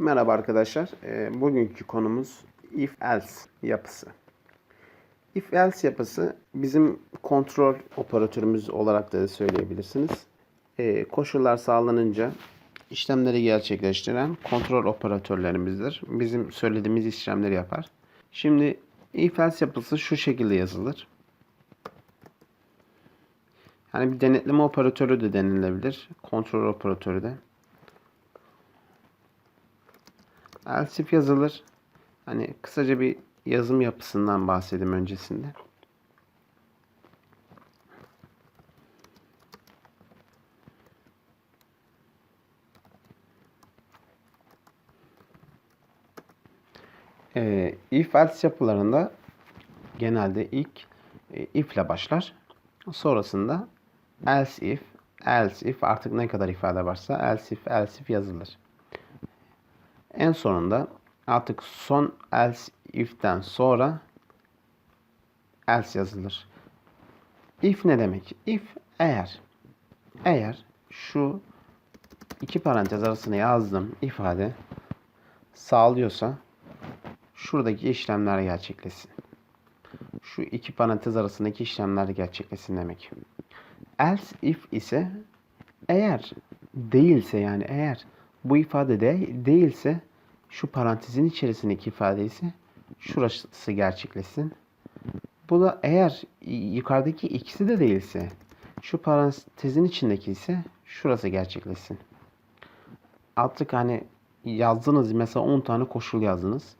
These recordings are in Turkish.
Merhaba arkadaşlar. Ee, bugünkü konumuz if else yapısı. If else yapısı bizim kontrol operatörümüz olarak da söyleyebilirsiniz. Ee, koşullar sağlanınca işlemleri gerçekleştiren kontrol operatörlerimizdir. Bizim söylediğimiz işlemleri yapar. Şimdi if else yapısı şu şekilde yazılır. Yani bir denetleme operatörü de denilebilir. Kontrol operatörü de. Else if yazılır. Hani kısaca bir yazım yapısından bahsedeyim öncesinde. Ee, if else yapılarında genelde ilk e, if ile başlar. Sonrasında else if, else if artık ne kadar ifade varsa else if, else if yazılır. En sonunda artık son else if'ten sonra else yazılır. If ne demek? If eğer eğer şu iki parantez arasına yazdığım ifade sağlıyorsa şuradaki işlemler gerçekleşsin. Şu iki parantez arasındaki işlemler gerçekleşsin demek. Else if ise eğer değilse yani eğer bu ifade de değilse şu parantezin içerisindeki ifade ise şurası gerçekleşsin. Bu da eğer yukarıdaki ikisi de değilse şu parantezin içindeki ise şurası gerçekleşsin. Artık hani yazdınız mesela 10 tane koşul yazdınız.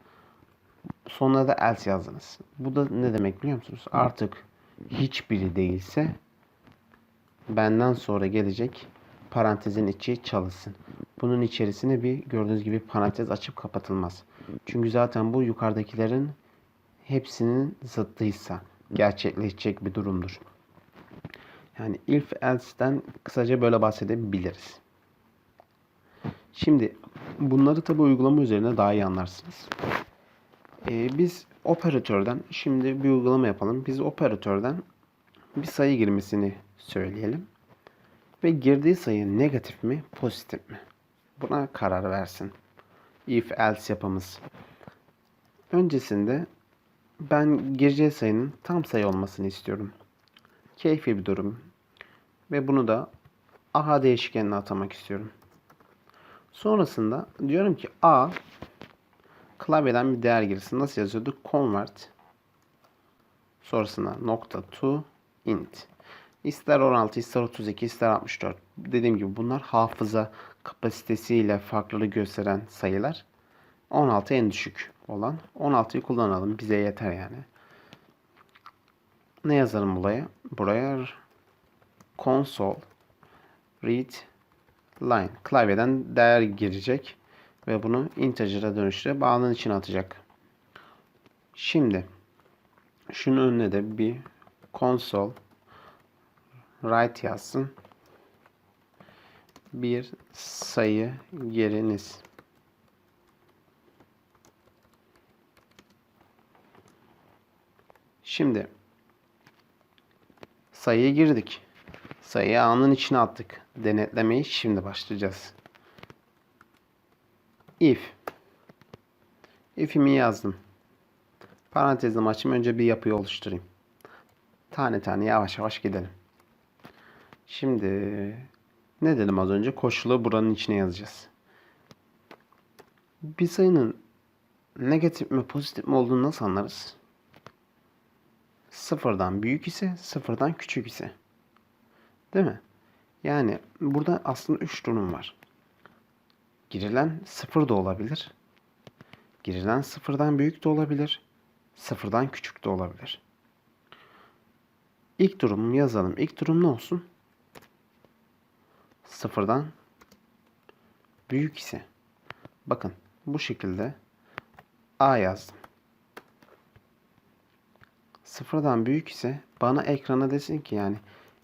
Sonra da else yazdınız. Bu da ne demek biliyor musunuz? Artık hiçbiri değilse benden sonra gelecek parantezin içi çalışsın. Bunun içerisine bir gördüğünüz gibi parantez açıp kapatılmaz. Çünkü zaten bu yukarıdakilerin hepsinin zıttıysa gerçekleşecek bir durumdur. Yani if else'den kısaca böyle bahsedebiliriz. Şimdi bunları tabi uygulama üzerine daha iyi anlarsınız. Ee, biz operatörden şimdi bir uygulama yapalım. Biz operatörden bir sayı girmesini söyleyelim. Ve girdiği sayı negatif mi, pozitif mi? Buna karar versin. If else yapımız. Öncesinde ben gireceği sayının tam sayı olmasını istiyorum. Keyfi bir durum. Ve bunu da a değişkenine atamak istiyorum. Sonrasında diyorum ki a klavyeden bir değer girsin. Nasıl yazıyordu? Convert sonrasında nokta to int. İster 16, ister 32, ister 64. Dediğim gibi bunlar hafıza kapasitesiyle farklılık gösteren sayılar. 16 en düşük olan. 16'yı kullanalım. Bize yeter yani. Ne yazalım buraya? Buraya console read line. Klavyeden değer girecek ve bunu integer'a dönüştürüp bağının içine atacak. Şimdi şunun önüne de bir console write yazsın. Bir sayı geriniz. Şimdi sayıya girdik. Sayıyı A'nın içine attık. Denetlemeyi şimdi başlayacağız. If If'imi yazdım. Parantezimi açayım. Önce bir yapıyı oluşturayım. Tane tane yavaş yavaş gidelim. Şimdi ne dedim az önce? Koşulu buranın içine yazacağız. Bir sayının negatif mi pozitif mi olduğunu nasıl anlarız? Sıfırdan büyük ise sıfırdan küçük ise. Değil mi? Yani burada aslında üç durum var. Girilen sıfır da olabilir. Girilen sıfırdan büyük de olabilir. Sıfırdan küçük de olabilir. İlk durumu yazalım. İlk durum ne olsun? Sıfırdan büyük ise bakın bu şekilde A yazdım. Sıfırdan büyük ise bana ekrana desin ki yani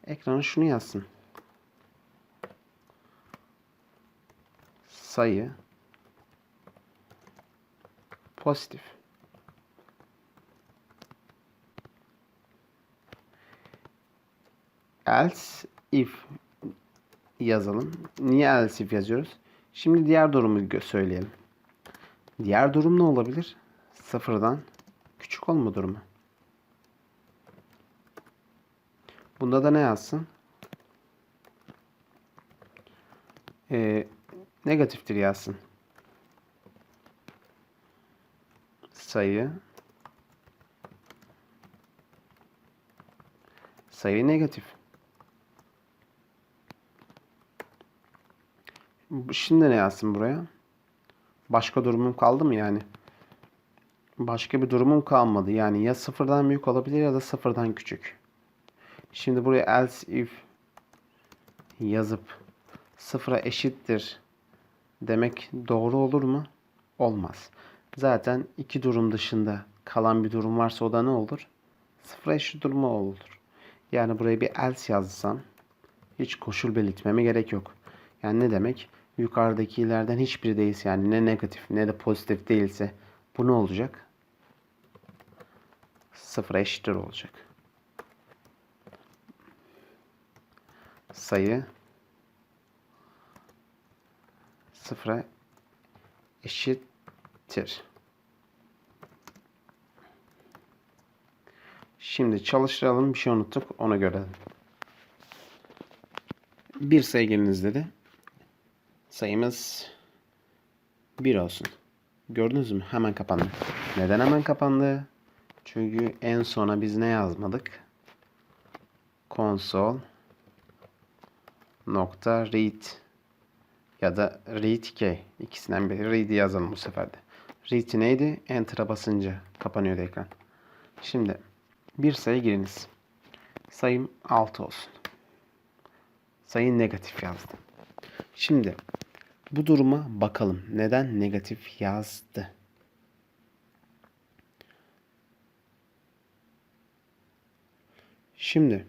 ekrana şunu yazsın. Sayı pozitif. Else if yazalım. Niye else if yazıyoruz? Şimdi diğer durumu söyleyelim. Diğer durum ne olabilir? Sıfırdan küçük olma durumu. Bunda da ne yazsın? Ee, negatiftir yazsın. Sayı sayı negatif. Şimdi ne yazsın buraya? Başka durumum kaldı mı yani? Başka bir durumum kalmadı. Yani ya sıfırdan büyük olabilir ya da sıfırdan küçük. Şimdi buraya else if yazıp sıfıra eşittir demek doğru olur mu? Olmaz. Zaten iki durum dışında kalan bir durum varsa o da ne olur? Sıfıra eşit durumu olur. Yani buraya bir else yazsam hiç koşul belirtmeme gerek yok. Yani ne demek? Yukarıdakilerden hiçbiri değilse yani ne negatif ne de pozitif değilse bu ne olacak? Sıfıra eşittir olacak. Sayı sıfıra eşittir. Şimdi çalıştıralım. Bir şey unuttuk. Onu görelim. Bir sayı geliniz dedi. Sayımız 1 olsun. Gördünüz mü? Hemen kapandı. Neden hemen kapandı? Çünkü en sona biz ne yazmadık? Console nokta read ya da read key. İkisinden biri. Read'i yazalım bu sefer de. Read neydi? Enter'a basınca kapanıyordu ekran. Şimdi bir sayı giriniz. Sayım 6 olsun. Sayı negatif yazdım. Şimdi bu duruma bakalım. Neden negatif yazdı? Şimdi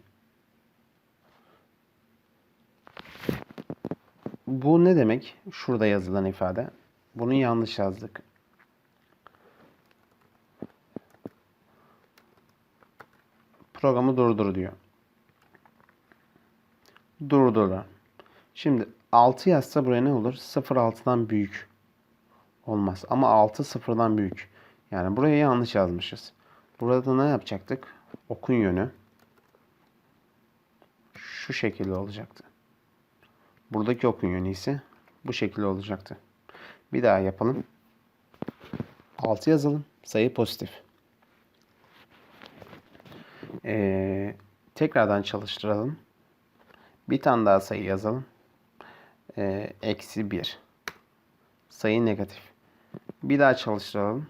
bu ne demek? Şurada yazılan ifade. Bunu yanlış yazdık. Programı durdur diyor. Durdur. Şimdi 6 yazsa buraya ne olur? 0 6'dan büyük olmaz. Ama 6 0'dan büyük. Yani buraya yanlış yazmışız. Burada ne yapacaktık? Okun yönü şu şekilde olacaktı. Buradaki okun yönü ise bu şekilde olacaktı. Bir daha yapalım. 6 yazalım. Sayı pozitif. Ee, tekrardan çalıştıralım. Bir tane daha sayı yazalım. Ee, eksi 1. Sayı negatif. Bir daha çalıştıralım.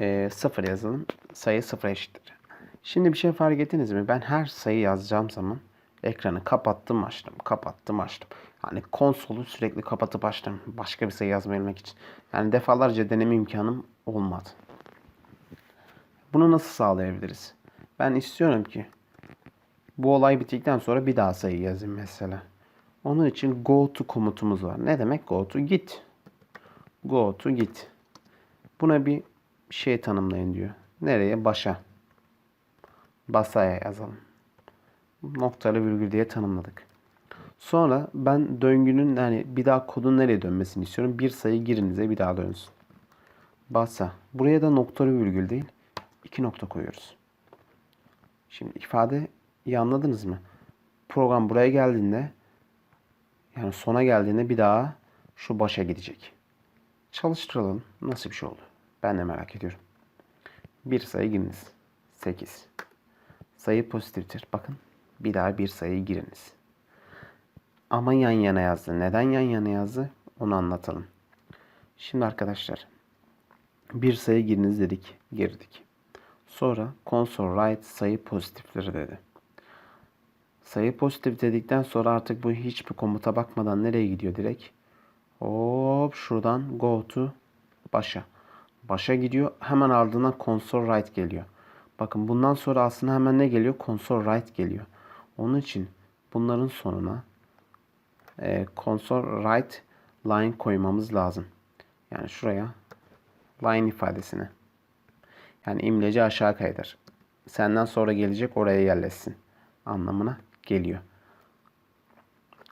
Ee, 0 yazalım. Sayı 0 eşittir. Şimdi bir şey fark ettiniz mi? Ben her sayı yazacağım zaman ekranı kapattım açtım. Kapattım açtım. Yani konsolu sürekli kapatıp açtım. Başka bir sayı yazmayabilmek için. Yani defalarca deneme imkanım olmadı. Bunu nasıl sağlayabiliriz? Ben istiyorum ki bu olay bittikten sonra bir daha sayı yazayım mesela. Onun için go to komutumuz var. Ne demek go to? Git. Go to git. Buna bir şey tanımlayın diyor. Nereye? Başa. Basaya yazalım. Noktalı virgül diye tanımladık. Sonra ben döngünün yani bir daha kodun nereye dönmesini istiyorum. Bir sayı girinize bir daha dönsün. Basa. Buraya da noktalı virgül değil. iki nokta koyuyoruz. Şimdi ifadeyi anladınız mı? Program buraya geldiğinde yani sona geldiğinde bir daha şu başa gidecek. Çalıştıralım. Nasıl bir şey oldu? Ben de merak ediyorum. Bir sayı giriniz. 8. Sayı pozitiftir. Bakın bir daha bir sayı giriniz. Ama yan yana yazdı. Neden yan yana yazdı? Onu anlatalım. Şimdi arkadaşlar bir sayı giriniz dedik. Girdik. Sonra console write sayı pozitifleri dedi. Sayı pozitif dedikten sonra artık bu hiçbir komuta bakmadan nereye gidiyor direkt? Hop şuradan go to başa. Başa gidiyor. Hemen ardından console write geliyor. Bakın bundan sonra aslında hemen ne geliyor? Console write geliyor. Onun için bunların sonuna e, console write line koymamız lazım. Yani şuraya line ifadesine. Yani imleci aşağı kaydır. Senden sonra gelecek oraya yerleşsin. Anlamına geliyor.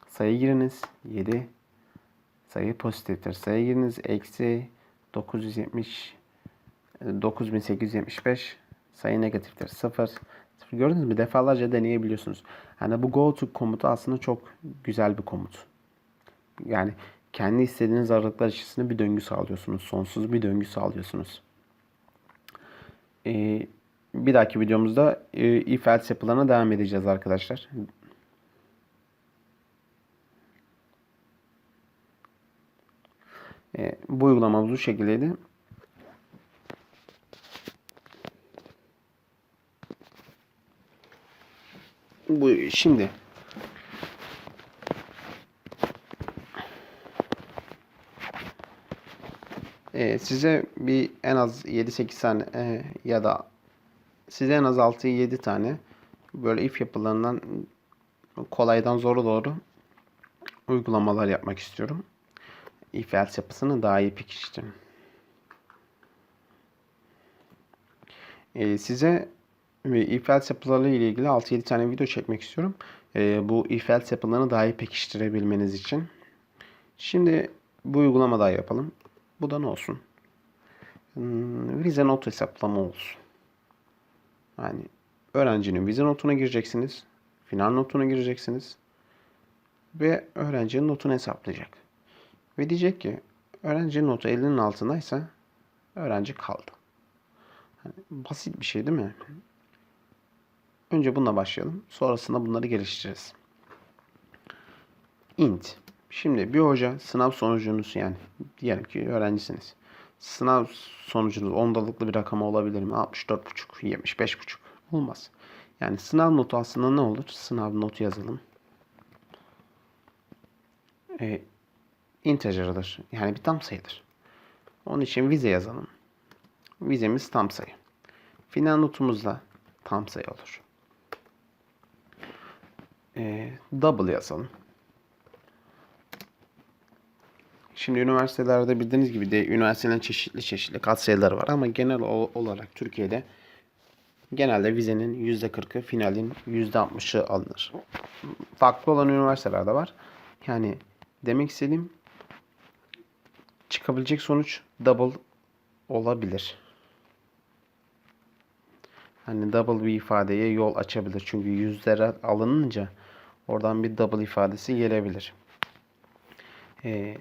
Sayı giriniz. 7, sayı pozitiftir. Sayı giriniz eksi 970 e, 9875 sayı negatiftir. 0 0 gördünüz mü? Defalarca deneyebiliyorsunuz. Hani bu go to komutu aslında çok güzel bir komut. Yani kendi istediğiniz aralıklar içerisinde bir döngü sağlıyorsunuz. Sonsuz bir döngü sağlıyorsunuz. Ee, bir dahaki videomuzda e, if else yapılarına devam edeceğiz arkadaşlar. E, bu uygulamamız bu şekildeydi. Bu şimdi e, size bir en az 7-8 tane ya da size en az 6-7 tane böyle if yapılarından kolaydan zora doğru uygulamalar yapmak istiyorum. If else yapısını daha iyi pekiştirin. Ee, size if else yapılarıyla ile ilgili 6-7 tane video çekmek istiyorum. Ee, bu if else yapılarını daha iyi pekiştirebilmeniz için. Şimdi bu uygulama daha yapalım. Bu da ne olsun? Hmm, vize not hesaplama olsun. Yani öğrencinin vize notuna gireceksiniz. Final notuna gireceksiniz. Ve öğrencinin notunu hesaplayacak. Ve diyecek ki öğrencinin notu 50'nin altındaysa öğrenci kaldı. Yani basit bir şey değil mi? Önce bununla başlayalım. Sonrasında bunları geliştiririz. int. Şimdi bir hoca sınav sonucunuz yani diyelim ki öğrencisiniz. Sınav sonucunuz ondalıklı bir rakam olabilir mi? 64,5, 75,5 olmaz. Yani sınav notu aslında ne olur? Sınav notu yazalım. E, integer'dır. Yani bir tam sayıdır. Onun için vize yazalım. Vizemiz tam sayı. Final notumuz da tam sayı olur. E, double yazalım. Şimdi üniversitelerde bildiğiniz gibi de üniversitelerin çeşitli çeşitli katsayıları var ama genel olarak Türkiye'de genelde vizenin %40'ı finalin %60'ı alınır. Farklı olan üniversitelerde var. Yani demek istediğim çıkabilecek sonuç double olabilir. Hani double bir ifadeye yol açabilir. Çünkü yüzlere alınınca oradan bir double ifadesi gelebilir. Ee,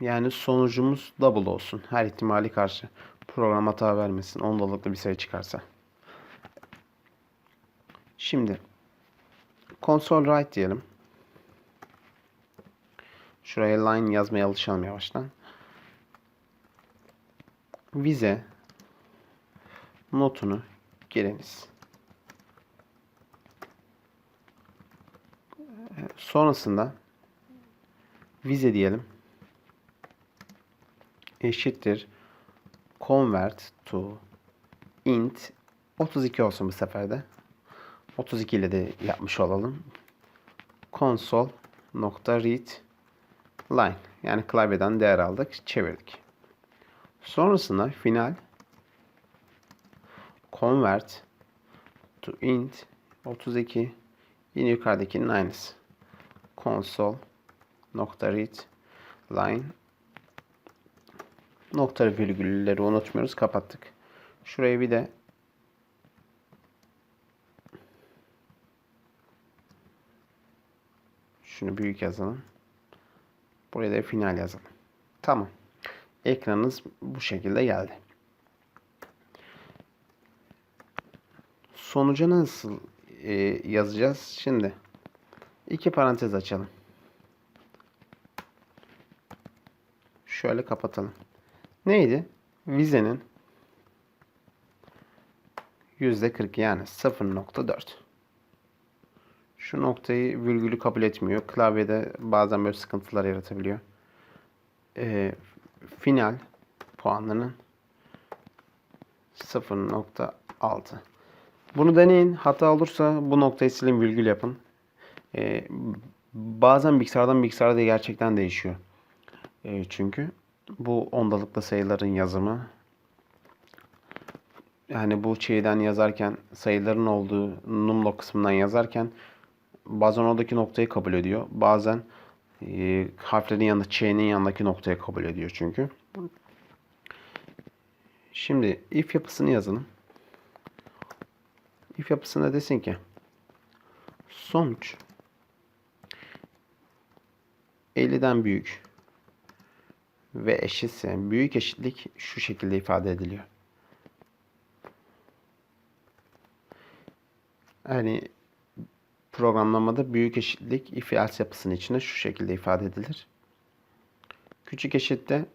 yani sonucumuz double olsun. Her ihtimali karşı. Program hata vermesin. Ondalıklı bir sayı çıkarsa. Şimdi console write diyelim. Şuraya line yazmaya alışalım yavaştan. Vize notunu giriniz. Sonrasında vize diyelim. Eşittir convert to int 32 olsun bu sefer de. 32 ile de yapmış olalım. Console nokta read line yani klavyeden değer aldık, çevirdik. Sonrasında final convert to int 32 yine yukarıdakinin aynısı. Console nokta read line nokta virgülleri unutmuyoruz. Kapattık. Şuraya bir de şunu büyük yazalım. Buraya da final yazalım. Tamam. Ekranınız bu şekilde geldi. Sonuca nasıl e, yazacağız? Şimdi iki parantez açalım. Şöyle kapatalım. Neydi? Vizenin %40 yani 0.4. Şu noktayı virgülü kabul etmiyor. Klavyede bazen böyle sıkıntılar yaratabiliyor. Ee, final puanının 0.6. Bunu deneyin. Hata olursa bu noktayı silin virgül yapın. Ee, bazen bilgisayardan bilgisayara da gerçekten değişiyor. Ee, çünkü bu ondalıklı sayıların yazımı yani bu şeyden yazarken sayıların olduğu numlo kısmından yazarken bazen oradaki noktayı kabul ediyor. Bazen e, harflerin yanında Ç'nin yanındaki noktayı kabul ediyor çünkü. Şimdi if yapısını yazalım. If yapısında desin ki sonuç 50'den büyük ve eşitse büyük eşitlik şu şekilde ifade ediliyor. Yani programlamada büyük eşitlik if else yapısının içinde şu şekilde ifade edilir. Küçük eşitte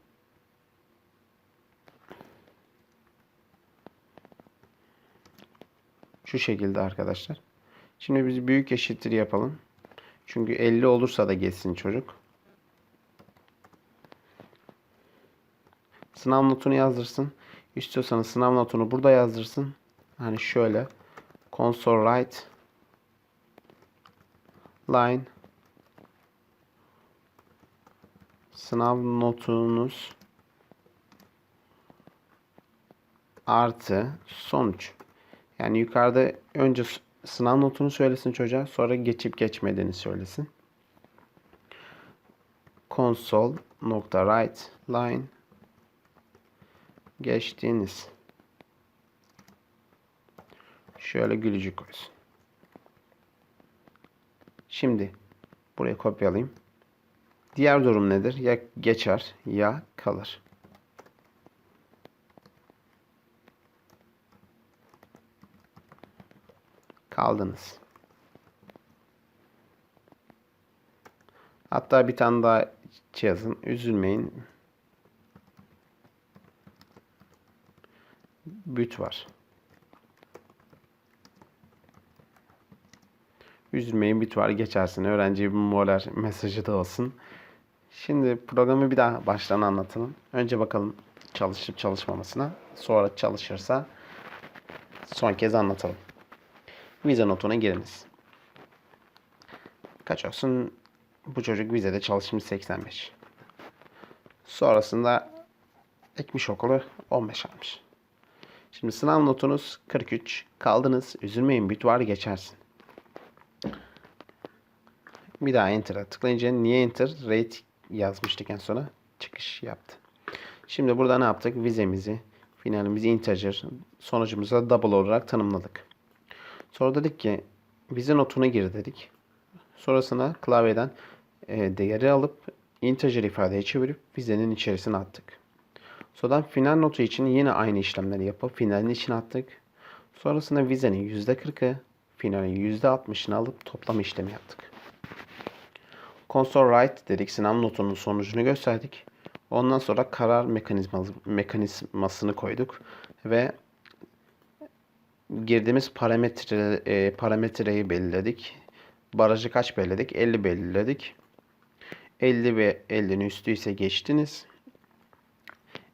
şu şekilde arkadaşlar. Şimdi biz büyük eşittir yapalım. Çünkü 50 olursa da geçsin çocuk. Sınav notunu yazdırsın. İstiyorsanız sınav notunu burada yazdırsın. Hani şöyle console write line sınav notunuz artı sonuç. Yani yukarıda önce sınav notunu söylesin çocuğa, sonra geçip geçmediğini söylesin. Console nokta write line geçtiğiniz şöyle gülücük koysun. Şimdi buraya kopyalayayım. Diğer durum nedir? Ya geçer ya kalır. Kaldınız. Hatta bir tane daha yazın. Üzülmeyin. Büt var. Üzülmeyin büt var geçersin. Öğrenciye bir moral mesajı da olsun. Şimdi programı bir daha baştan anlatalım. Önce bakalım çalışıp çalışmamasına. Sonra çalışırsa son kez anlatalım. Vize notuna giriniz. Kaç olsun? Bu çocuk vizede çalışmış 85. Sonrasında ekmiş okulu 15 almış. Şimdi sınav notunuz 43. Kaldınız. Üzülmeyin büt var geçersin. Bir daha Enter'a tıklayınca niye Enter? Rate yazmıştık en sona. Çıkış yaptı. Şimdi burada ne yaptık? Vizemizi, finalimizi integer, sonucumuzu double olarak tanımladık. Sonra dedik ki vize notuna gir dedik. Sonrasında klavyeden e, değeri alıp integer ifadeye çevirip vizenin içerisine attık. Sonradan final notu için yine aynı işlemleri yapıp finalin içine attık. Sonrasında vizenin %40'ı, finalin %60'ını alıp toplam işlemi yaptık. Console write dedik. Sınav notunun sonucunu gösterdik. Ondan sonra karar mekanizması, mekanizmasını koyduk ve girdiğimiz parametre e, parametreyi belirledik. Barajı kaç belirledik? 50 belirledik. 50 ve 50'nin üstü ise geçtiniz.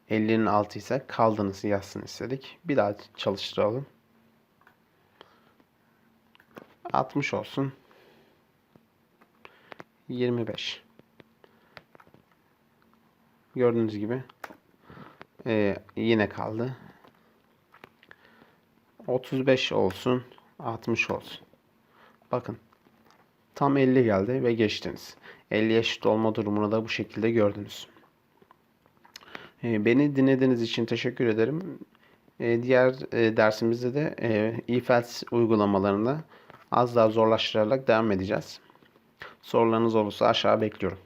50'nin altı ise kaldınız yazsın istedik. Bir daha çalıştıralım. 60 olsun. 25. Gördüğünüz gibi ee, yine kaldı. 35 olsun, 60 olsun. Bakın. Tam 50 geldi ve geçtiniz. 50 eşit olma durumunu da bu şekilde gördünüz. Ee, beni dinlediğiniz için teşekkür ederim. Ee, diğer e, dersimizde de e, if-else uygulamalarını az daha zorlaştırarak devam edeceğiz. Sorularınız olursa aşağı bekliyorum.